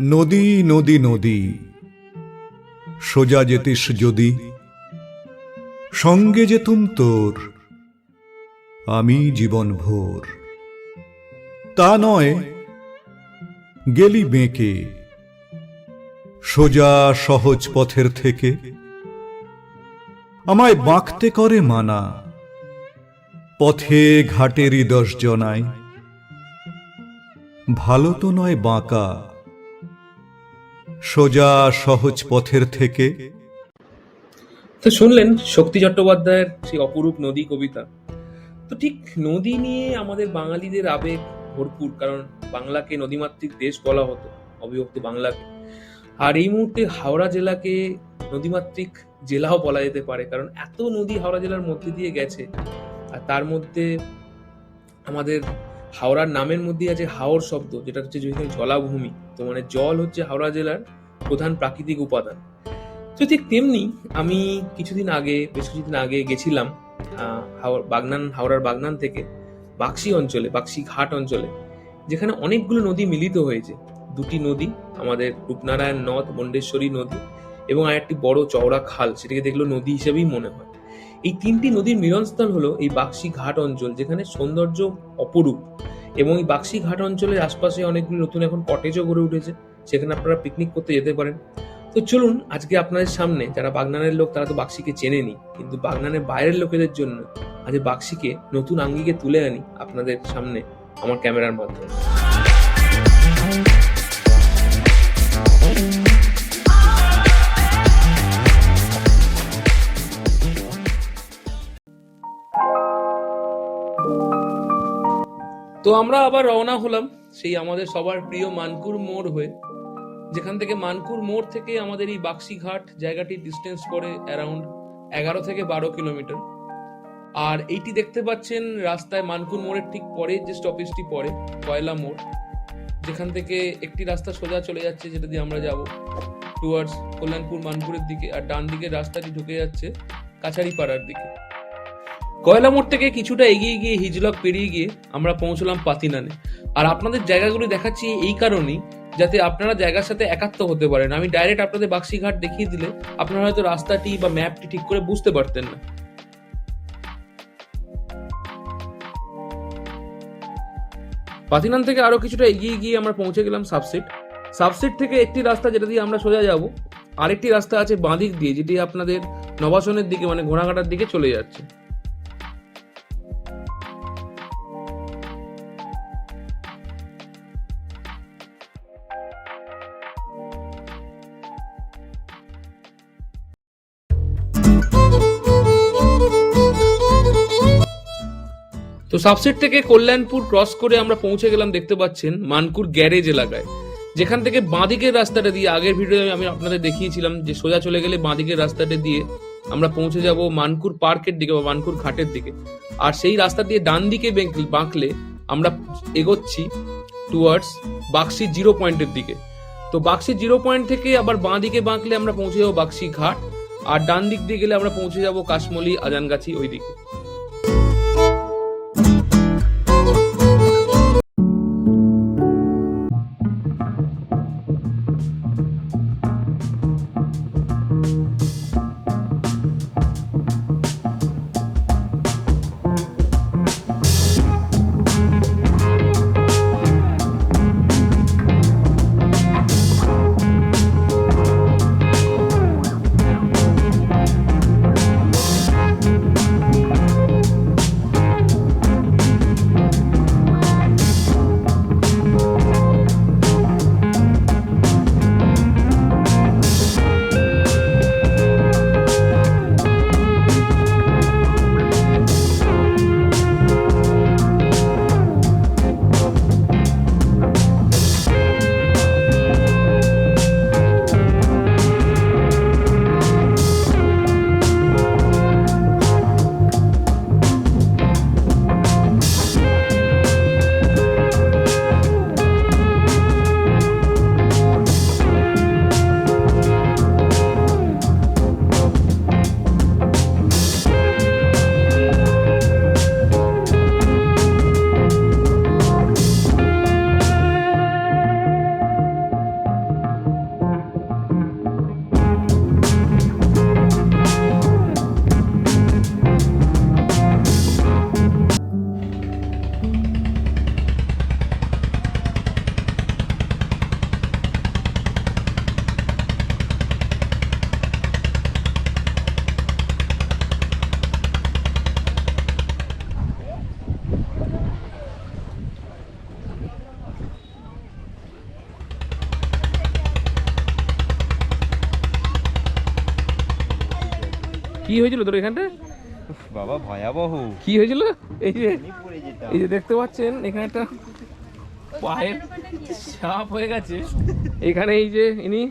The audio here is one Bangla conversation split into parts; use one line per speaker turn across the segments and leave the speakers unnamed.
নদী নদী নদী। সোজা যেতিস যদি, সঙ্গে যেতুম তোর, আমি জীবন ভোর। তা নয়, গেলি বেঁকে, সোজা সহজ পথের থেকে। আমায় বাঁকতে করে মানা, পথে ঘাটেরই দশ জনায় ভালো তো নয় বাঁকা সোজা সহজ পথের থেকে।
তো শুনলেন শক্তি চট্টোপাধ্যায়ের সেই অপরূপ নদী কবিতা। তো ঠিক নদী নিয়ে আমাদের বাঙালিদের আবেগ ভরপুর, কারণ বাংলাকে নদীমাতৃক দেশ বলা হতো, অবিভক্ত বাংলাকে। আর এই মুহূর্তে হাওড়া জেলাকে নদীমাতৃক জেলাও বলা যেতে পারে, কারণ এত নদী হাওড়া জেলার মধ্যে দিয়ে গেছে। আর তার মধ্যে আমাদের হাওড়ার নামের মধ্যে আছে হাওর শব্দ, যেটা হচ্ছে যেখানে জলাভূমি। তো মানে জল হচ্ছে হাওড়া জেলার প্রধান প্রাকৃতিক উপাদান। তো ঠিক তেমনি আমি কিছুদিন আগে, বেশ কিছুদিন আগে গেছিলাম হাওড়, বাগনান, হাওড়ার বাগনান থেকে বাক্সি অঞ্চলে বাক্সি ঘাট অঞ্চলে, যেখানে অনেকগুলো নদী মিলিত হয়েছে। দুটি নদী, আমাদের রূপনারায়ণ নদ মন্ডেশ্বরী নদী এবং আর একটি বড় চওড়া খাল, সেটাকে দেখল নদী হিসেবেই মনে হয়। এই তিনটি নদীর মিলনস্থল হলো এই বাক্সি ঘাট অঞ্চল, যেখানে সৌন্দর্য অপরূপ। এবং এই বাক্সি ঘাট অঞ্চলের আশপাশে অনেকগুলি নতুন এখন কটেজও গড়ে উঠেছে, সেখানে আপনারা পিকনিক করতে যেতে পারেন। তো চলুন আজকে আপনাদের সামনে, যারা বাগনানের লোক, তারা তো বাক্সিকে চেনেনি, কিন্তু বাগনানের বাইরের লোকেদের জন্য আজ বাক্সিকে নতুন আঙ্গিকে তুলে আনি আপনাদের সামনে আমার ক্যামেরার মাধ্যমে। তো আমরা আবার রওনা হলাম সেই আমাদের সবার প্রিয় মানকুর মোড় হয়ে। যেখান থেকে মানকুর মোড় থেকে আমাদের এই বাক্সি ঘাট জায়গাটির ডিস্টেন্স পড়ে অ্যারাউন্ড এগারো থেকে বারো কিলোমিটার। আর এইটি দেখতে পাচ্ছেন রাস্তায় মানকুর মোড়ের ঠিক পরে যে স্টপেজটি পড়ে কয়লা মোড়। যেখান থেকে একটি রাস্তা সোজা চলে যাচ্ছে, যেটা দিয়ে আমরা যাব টুয়ার্ডস কল্যাণপুর মানপুরের দিকে। আর ডান দিকের রাস্তাটি ঢুকে যাচ্ছে কাছারিপাড়ার দিকে। কয়লা মোড় থেকে কিছুটা এগিয়ে গিয়ে হিজলক পেরিয়ে গিয়ে আমরা পৌঁছলাম পাতিনানে। আর আপনাদের জায়গাগুলি দেখাচ্ছি এই কারণেই যাতে আপনারা জায়গার সাথে একাত্ম হতে পারেন। আমি ডাইরেক্ট আপনাদের বাক্সিঘাট দেখিয়ে দিলে আপনারা হয়তো রাস্তাটি বা ম্যাপটি ঠিক করে বুঝতে পারতেন না। পাতিনান থেকে আরও কিছুটা এগিয়ে গিয়ে আমরা পৌঁছে গেলাম সাবসিট। সাবসিট থেকে একটি রাস্তা যেটা দিয়ে আমরা সোজা যাব, আরেকটি রাস্তা আছে বাঁদিক দিয়ে, যেটি আপনাদের নবাসনের দিকে মানে ঘোড়াঘাটার দিকে চলে যাচ্ছে। তো সাবসেট থেকে কল্যাণপুর ক্রস করে আমরা পৌঁছে গেলাম, দেখতে পাচ্ছেন, মানকুর গ্যারেজ এলাকায়। যেখান থেকে বাঁদিকের রাস্তাটা দিয়ে, আগের ভিডিওতে আমি আপনাদের দেখিয়েছিলাম যে সোজা চলে গেলে বাঁদিকের রাস্তাটা দিয়ে আমরা পৌঁছে যাব মানকুর পার্কের দিকে বা মানকুর ঘাটের দিকে। আর সেই রাস্তা দিয়ে ডান দিকে বাঁকলে আমরা এগোচ্ছি টুয়ার্ডস বাক্সি জিরো পয়েন্টের দিকে। তো বাক্সি জিরো পয়েন্ট থেকে আবার বাঁ দিকে বাঁকলে আমরা পৌঁছে যাব বাক্সি ঘাট, আর ডান দিক দিয়ে গেলে আমরা পৌঁছে যাব কাশমলি আজানগাছি ওই দিকে কি হয়েছিল তোর এখানটা?
বাবা ভয়াবহ।
কি হয়েছিল? এই যে এই যে দেখতে পাচ্ছেন এখানে একটা পায়ের সাপ হয়ে গেছে। এখানে এই যে ইনি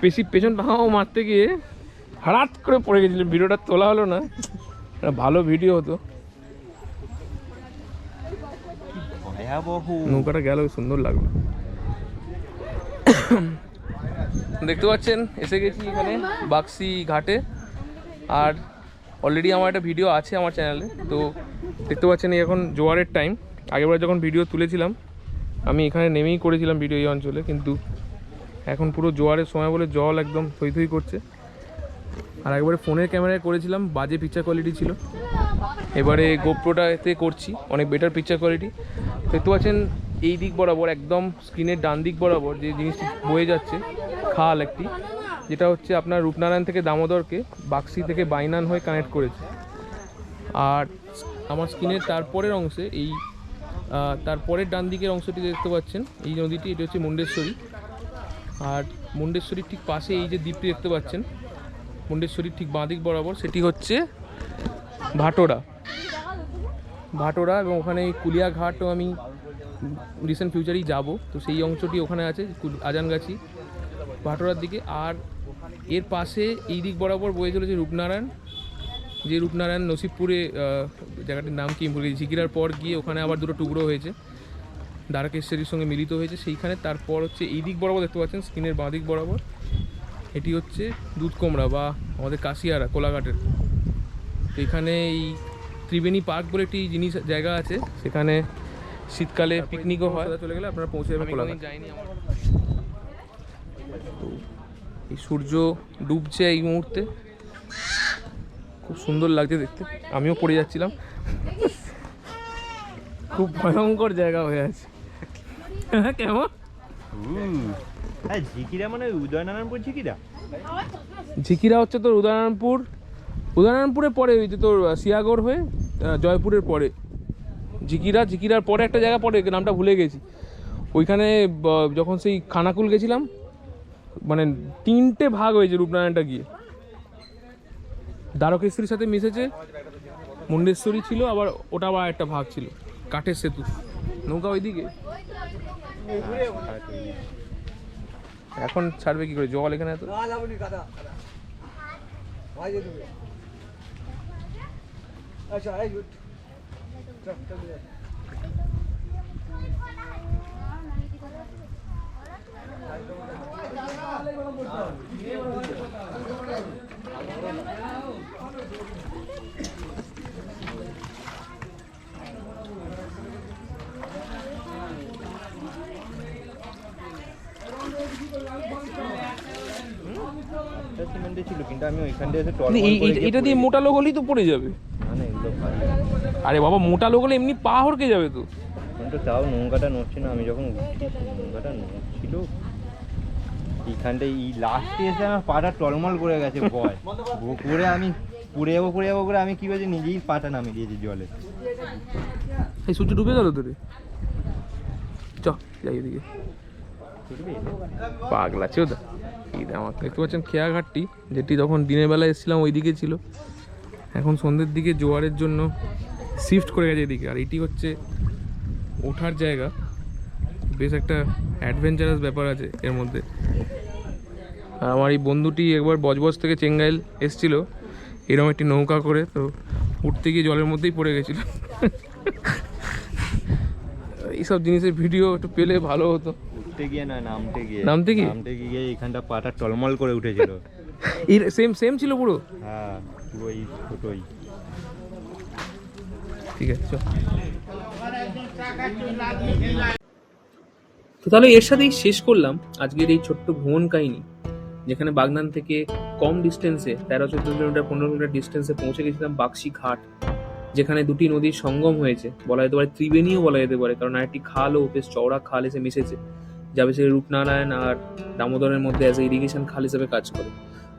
পেশি পেছন ভাঙাও মারতে গিয়ে হঠাৎ করে পড়ে গেছিলেন ভিডিওটা তোলা হলো না ভালো ভিডিও হতো। নৌকাটা গেল সুন্দর লাগল। দেখতে পাচ্ছেন এসে গেছি এখানে বাক্সি ঘাটে। আর অলরেডি আমার একটা ভিডিও আছে আমার চ্যানেলে তো দেখতে পাচ্ছেন এখন জোয়ারের টাইম আগেরবার যখন ভিডিও তুলেছিলাম, আমি এখানে নেমেই করেছিলাম ভিডিও এই অঞ্চলে, কিন্তু এখন পুরো জোয়ারের সময় বলে জল একদম থই থই করছে। আর একবারে ফোনের ক্যামেরায় করেছিলাম, বাজে পিকচার কোয়ালিটি ছিল। এবারে গোপ্রোটাতে করছি, অনেক বেটার পিকচার কোয়ালিটি দেখতে পাচ্ছেন এই দিক বরাবর, একদম স্ক্রিনের ডান দিক বরাবর যে জিনিসটি বয়ে যাচ্ছে, খাল একটি। যেটা হচ্ছে আপনার রূপনারায়ণ থেকে দামোদরকে বাক্সি থেকে বাইনান হয়ে কানেক্ট করেছে। আর আমার স্ক্রিনের তারপরের অংশে এই তারপরের ডান দিকের অংশটি দেখতে পাচ্ছেন, এই নদীটি, এটি হচ্ছে মুন্ডেশ্বরী। আর মুন্ডেশ্বরীর ঠিক পাশে এই যে দ্বীপটি দেখতে পাচ্ছেন, মুন্ডেশ্বরীর ঠিক বাঁ দিক বরাবর, সেটি হচ্ছে ভাটোরা। ভাটোরা এবং ওখানে কুলিয়াঘাটও আমি রিসেন্ট ফিউচারেই যাব, তো সেই অংশটি ওখানে আছে আজানগাছি, ভাটোরার দিকে। আর এর পাশে এই দিক বরাবর বয়ে চলেছে রূপনারায়ণ যে রূপনারায়ণ নসিবপুরে জায়গাটির নাম কি ভুলে গেছি ঝিকিরার পর গিয়ে ওখানে আবার দুটো টুকরো হয়েছে দ্বারকেশ্বরীর সঙ্গে মিলিত হয়েছে সেইখানে তারপর হচ্ছে এই দিক বরাবর দেখতে পাচ্ছেন স্ক্রিনের বাঁ দিক বরাবর এটি হচ্ছে দুধ কোমড়া বা আমাদের কাশিয়ারা কোলাঘাটের। তো এখানে এই ত্রিবেণী পার্ক বলে একটি জিনিস জায়গা আছে সেখানে শীতকালে পিকনিকও হয়। চলে গেলে আপনারা পৌঁছে যাবেন কোলাঘাট। যাইনি আমার। এই সূর্য ডুবছে এই মুহূর্তে। খুব সুন্দর লাগছে দেখতে। আমিও পড়ে যাচ্ছিলাম। খুব ভয়ঙ্কর জায়গা হয়ে আছে। কেমন?
ঝিকিরা মানে উদয়নারায়ণপুর ঝিকিরা?
ঝিকিরা হচ্ছে তোর উদয়নারায়ণপুর। উদয়নারায়ণপুরের পরে ওই যে তোর সিয়াগড় হয়ে জয়পুরের পরে। ঝিকিরা ঝিকিরার পরে একটা জায়গা পরে নামটা ভুলে গেছি। ওইখানে যখন সেই খানাকুল গেছিলাম মানে তিনটে ভাগ হয়েছে রূপনারায়ণটা গিয়ে। দ্বারকেশ্বরীর সাথে মিশেছে, মুন্ডেশ্বরী ছিল, আবার ওটা আবার একটা ভাগ ছিল, কাঠের সেতু। নৌকা ওইদিকে। এখন ছাড়বে কি করে? জল এখানে এত?
একটা সিমেন্টে ছিল কিন্তু আমি ওইখান
এই- এই- এটা দিয়ে মোটা লোক হলেই তো পড়ে যাবে।
মানে
আরে বাবা মোটা লোক হলে এমনি পা হরকে যাবে তো।
কিন্তু তাও নৌকাটা নড়ছে না আমি যখন নৌকাটা নড়ছিল। এইখানটায় এই লাস্টে এসে আমার পাটা টলমল করে গেছে ভয় করে আমি পড়ে যাব পড়ে যাব করে আমি কি বলছি নিজেই পাটা নামিয়ে দিয়েছি জলে।
এই সূর্য ডুবে গেল তোরে। চ যাই এদিকে। পাগলা চোদা। এই আমার দেখতে পাচ্ছেন খেয়াঘাটটি, যেটি তখন দিনের বেলা এসেছিলাম ওইদিকে ছিল। এখন সন্ধ্যের দিকে জোয়ারের জন্য শিফট করে গেছে এদিকে। আর এটি হচ্ছে ওঠার জায়গা। বেশ একটা অ্যাডভেঞ্চারাস ব্যাপার আছে এর মধ্যে। আর আমার এই বন্ধুটি একবার বজবজ থেকে চেঙ্গাইল এসছিল, এরকম একটি নৌকা করে, তো উঠতে গিয়ে জলের মধ্যেই পড়ে গেছিল। এইসব জিনিসের ভিডিও একটু পেলে ভালো হতো।
উঠতে গিয়ে না নামতে গিয়ে।
নামতে গিয়ে?
নামতে গিয়ে এখানটা পাটা টলমল করে উঠেছিল।
এই সেম সেম ছিল পুরো?
হ্যাঁ পুরো এই ছোটোই।
ঠিক আছে চল। তো তাহলে এর সাথেই শেষ করলাম আজকের এই ছোট্ট ভ্রমণ কাহিনী যেখানে বাগনান থেকে কম ডিস্টেন্সে তেরো চোদ্দ কিলোমিটার পনেরো কিলোমিটার ডিস্টেন্সে পৌঁছে গেছিলাম বাক্সি ঘাট যেখানে দুটি নদীর সঙ্গম হয়েছে। বলা যেতে পারে ত্রিবেণীও বলা যেতে পারে কারণ একটি খালও বেশ চওড়া খাল এসে মিশেছে। যা বেশি রূপনারায়ণ আর দামোদরের মধ্যে অ্যাজ এ ইরিগেশন খাল হিসেবে কাজ করে।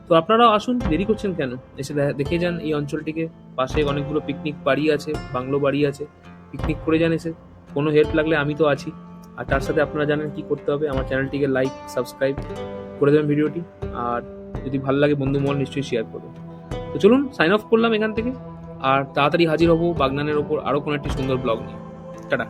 তো আপনারাও আসুন, দেরি করছেন কেন? এসে দেখে যান এই অঞ্চলটিকে। পাশে অনেকগুলো পিকনিক বাড়ি আছে, বাংলো বাড়ি আছে। পিকনিক করে যান এসে। কোনো হেল্প লাগলে আমি তো আছি। আর তার সাথে আপনারা জানেন কি করতে হবে। আমার চ্যানেলটিকে লাইক সাবস্ক্রাইব করে দেবেন ভিডিওটি। আর যদি ভালো লাগে বন্ধু মহল, নিশ্চয়ই শেয়ার করবেন। তো চলুন সাইন অফ করলাম এখান থেকে। আর তাড়াতাড়ি হাজির হব বাগনানের ওপর আরও কোনো একটি সুন্দর ব্লগ নিয়ে। টাটা।